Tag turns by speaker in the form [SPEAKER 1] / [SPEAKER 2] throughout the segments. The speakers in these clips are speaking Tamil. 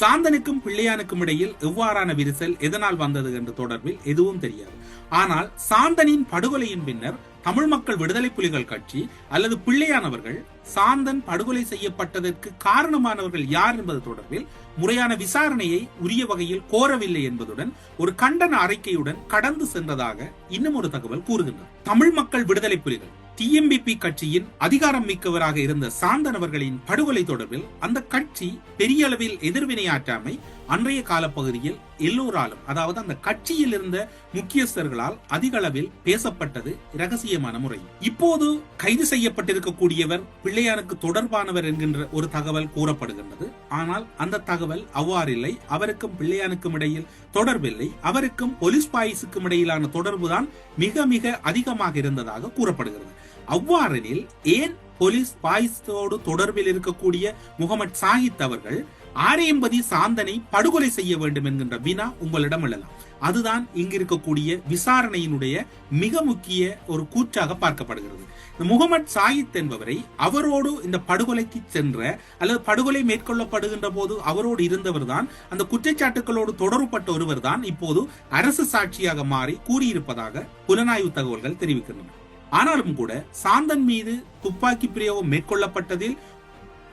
[SPEAKER 1] சாந்தனுக்கும் பிள்ளையானுக்கும் இடையில் எவ்வாறான விரிசல் எதனால் வந்தது என்ற தொடர்பில் எதுவும் தெரியாது. ஆனால் சாந்தனின் படுகொலையின் பின்னர் தமிழ் மக்கள் விடுதலை புலிகள் கட்சி அல்லது பிள்ளையானவர்கள் சாந்தன் படுகொலை செய்யப்பட்டதற்கு காரணமானவர்கள் யார் என்பது தொடர்பில் முறையான விசாரணையை உரிய வகையில் கோரவில்லை என்பதுடன் ஒரு கண்டன அறிக்கையுடன் கடந்து சென்றதாக இன்னும் ஒரு தகவல் கூறுகின்றது தமிழ் மக்கள் விடுதலை புலிகள். டிஎம்பிபி கட்சியின் அதிகாரம் மிக்கவராக இருந்த சாந்தன் அவர்களின் படுகொலை தொடர்பில் அந்த கட்சி பெரிய அளவில் எதிர்வினையாற்றாமை அன்றைய காலப்பகுதியில் எல்லோராலும் அதாவது அந்த கட்சியில் இருந்த முக்கியஸ்தர்களால் அதிக அளவில் பேசப்பட்டது இரகசியமான முறை. இப்போது கைது செய்யப்பட்டிருக்கக்கூடியவர் பிள்ளையானுக்கு தொடர்பானவர் என்கின்ற ஒரு தகவல் கூறப்படுகின்றது. ஆனால் அந்த தகவல் அவ்வாறில்லை அவருக்கும் பிள்ளையானுக்கும் இடையில் தொடர்பில்லை. அவருக்கும் போலீஸ் பாயிஸுக்கும் இடையிலான தொடர்புதான் மிக மிக அதிகமாக இருந்ததாக கூறப்படுகிறது. அவ்வாறெனில் ஏன் போலீஸ் பாயிஸோடு தொடர்பில் இருக்கக்கூடிய முகமது சாஹித் அவர்கள் ஆரியம்பதி சாந்தனை படுகொலை செய்ய வேண்டும் என்கின்ற வினா உங்களிடம் எழலாம். அதுதான் இங்கு இருக்கக்கூடிய விசாரணையினுடைய மிக முக்கிய ஒரு கூற்றாக பார்க்கப்படுகிறது. இந்த முகமது சாயித் என்பவரை அவரோடு இந்த படுகொலைக்கு சென்ற அல்லது படுகொலை மேற்கொள்ளப்படுகின்ற போது அவரோடு இருந்தவர் தான் அந்த குற்றச்சாட்டுகளோடு தொடர்பட்ட ஒருவர் தான் இப்போது அரசு சாட்சியாக மாறி கூறியிருப்பதாக புலனாய்வு தகவல்கள் தெரிவிக்கின்றன. ஆனாலும் கூட சாந்தன் மீது துப்பாக்கி பிரயோகம் மேற்கொள்ளப்பட்டதில்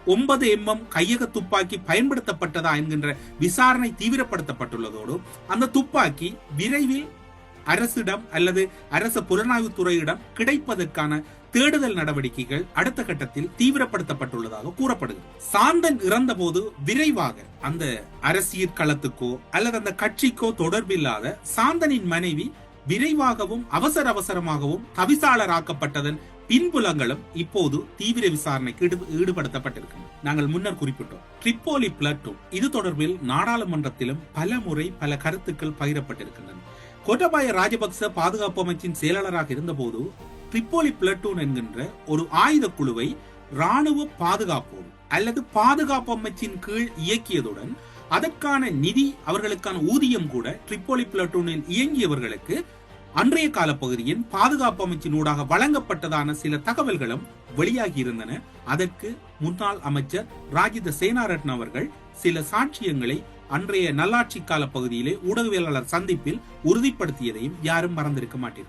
[SPEAKER 1] ஒன்பது எம்எம் கையக துப்பாக்கி பயன்படுத்தப்பட்டதா என்கின்ற விசாரணை தீவிரப்படுத்தப்பட்டுள்ளதோடு அந்த துப்பாக்கி விரைவில் அரசிடம் அல்லது அரசு புலனாய்வு துறையிடம் கிடைப்பதற்கான தேடுதல் நடவடிக்கைகள் அடுத்த கட்டத்தில் தீவிரப்படுத்தப்பட்டுள்ளதாக கூறப்படுகிறது. சாந்தன் இறந்தபோது விரைவாக அந்த அரசியல் களத்துக்கோ அல்லது அந்த கட்சிக்கோ தொடர்பில்லாத சாந்தனின் மனைவி விரைவாகவும் அவசர அவசரமாகவும் தவிசாளராக்கப்பட்டதன் பின்புலங்களும் இப்போது தீவிர விசாரணைக்கு ஈடு- ஈடுபடுத்தப்பட்டிருக்கின்றன. நாங்கள் முன்னர் குறிப்பிட்டோம். ட்ரிப்போலி பிளட்டூன் இது தொடர்பில் நாடாளுமன்றத்திலும் பல முறை பல கருத்துக்கள் பகிரப்பட்டிருக்கின்றன. கோட்டபாய ராஜபக்ச பாதுகாப்பு அமைச்சின் செயலாளராக இருந்தபோது ட்ரிப்போலி பிளட்டூன் என்கின்ற ஒரு ஆயுத குழுவை ராணுவ பாதுகாப்போடு அல்லது பாதுகாப்பு அமைச்சின் கீழ் இயக்கியதுடன் அதற்கான நிதி அவர்களுக்கான ஊதியம் கூட ட்ரிப்போலி பிளட்டூனில் இயங்கியவர்களுக்கு அன்றைய கால பகுதியின் பாதுகாப்பு அமைச்சினூடாக வழங்கப்பட்டதான சில தகவல்களும் வெளியாகி இருந்தன. அதற்கு முன்னாள் அமைச்சர் ராஜித சேனாரட்ன அவர்கள் சில சாட்சியங்களை அன்றைய நல்லாட்சி கால பகுதியிலே ஊடகவியலாளர் சந்திப்பில் உறுதிப்படுத்தியதையும் யாரும் மறந்திருக்க மாட்டீர்கள்.